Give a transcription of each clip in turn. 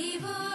You.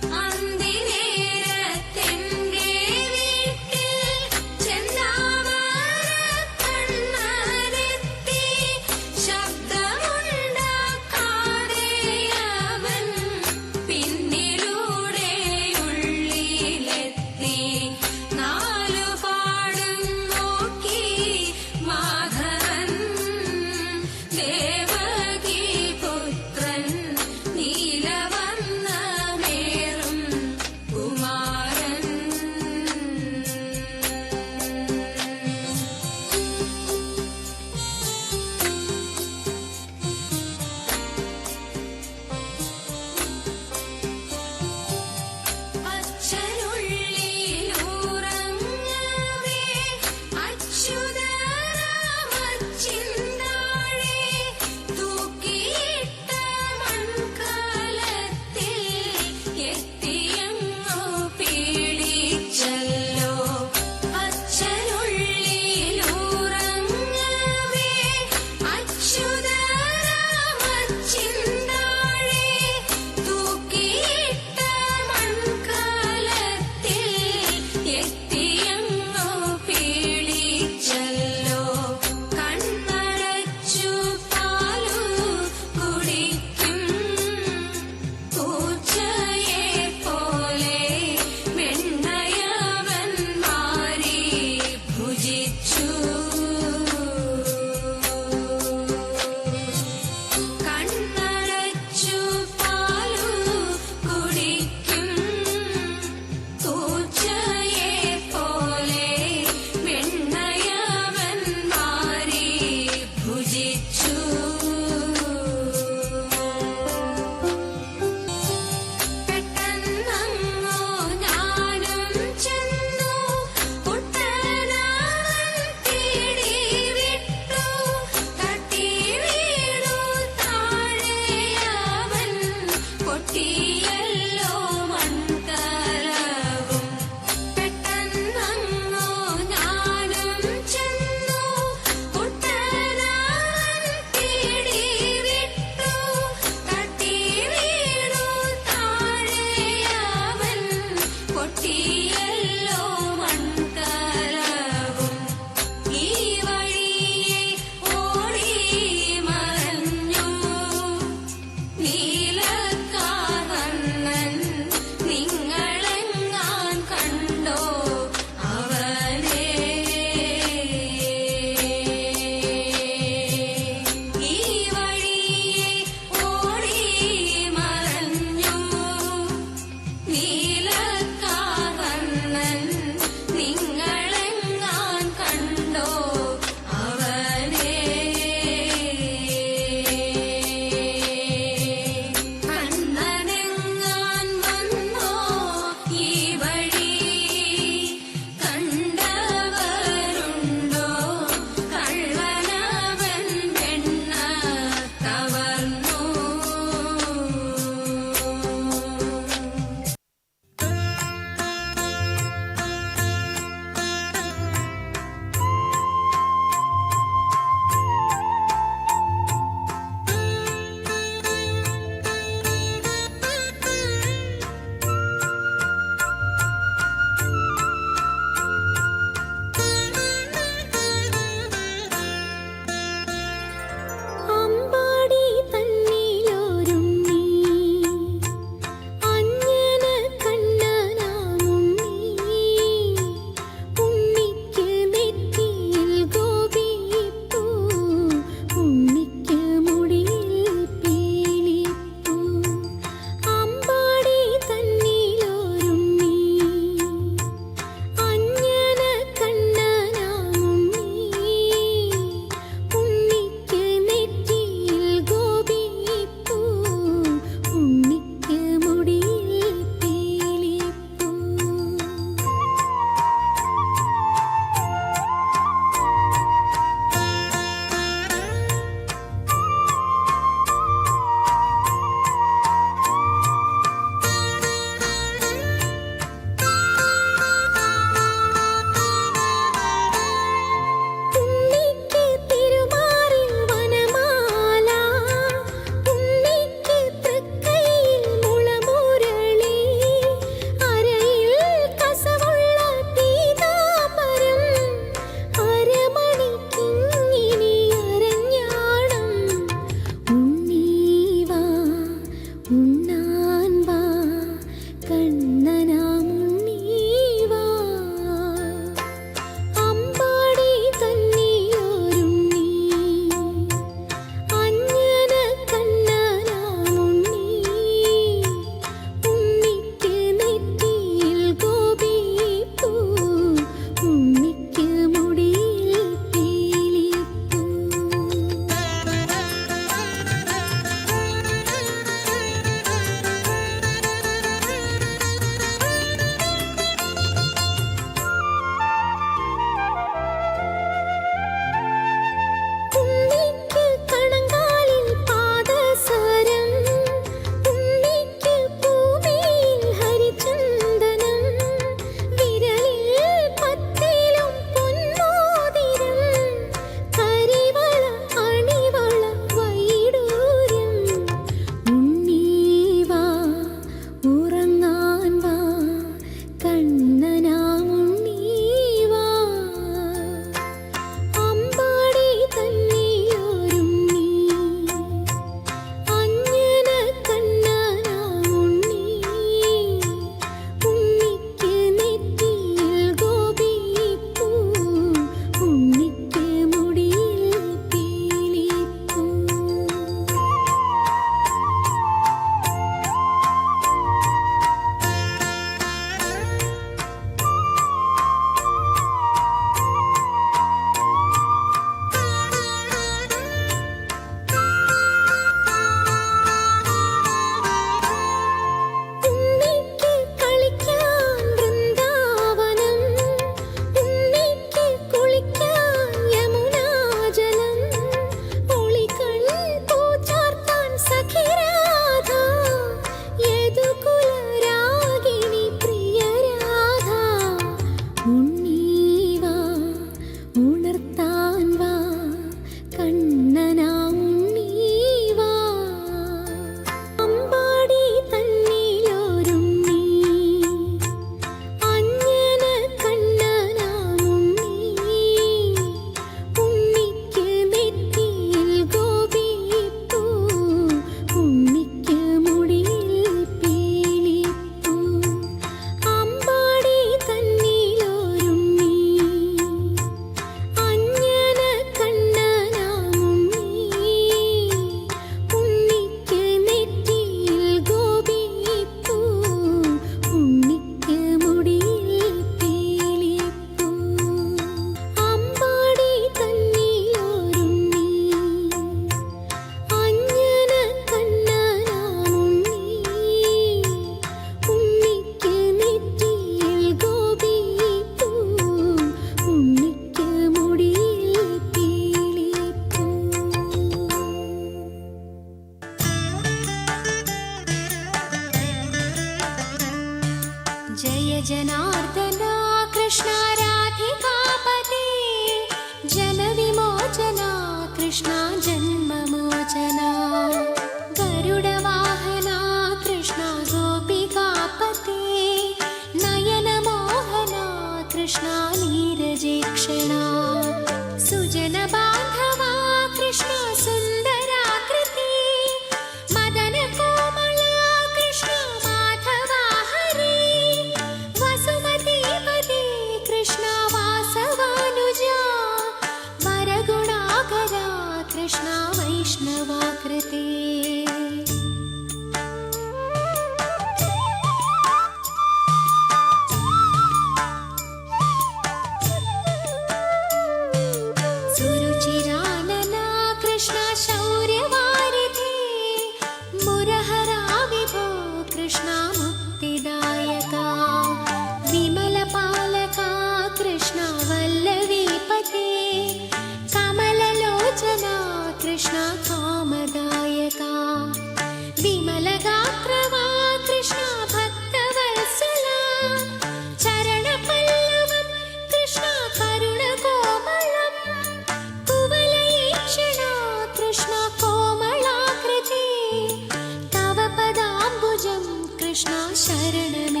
Krishna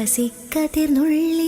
തുളസിക്കതിർന്നുള്ളിയെടുത്ത്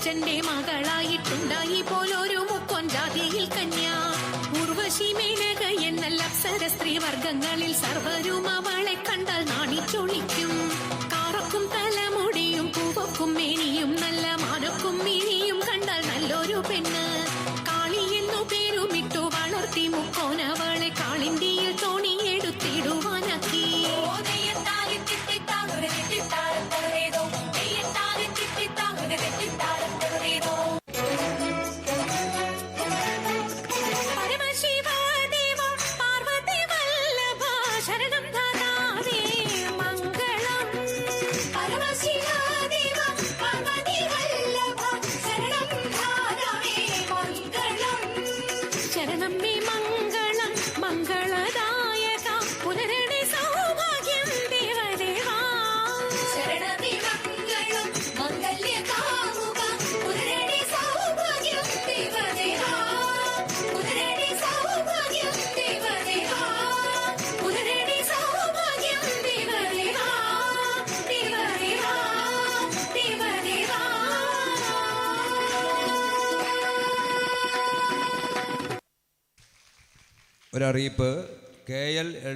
രാജന്റെ മകളായിട്ടുണ്ടായി പോലൊരു മുക്കൊൻ ജാതിയിൽ കന്യാ. ഉർവശി മേനക എന്നല്ല അപ്സര സ്ത്രീ വർഗങ്ങളിൽ സർവരും അവളെ കണ്ടാൽ നാണിച്ചൊളിക്കും. കാറക്കും തലമു ഒരറിയിപ്പ് കെ എൽ എൽ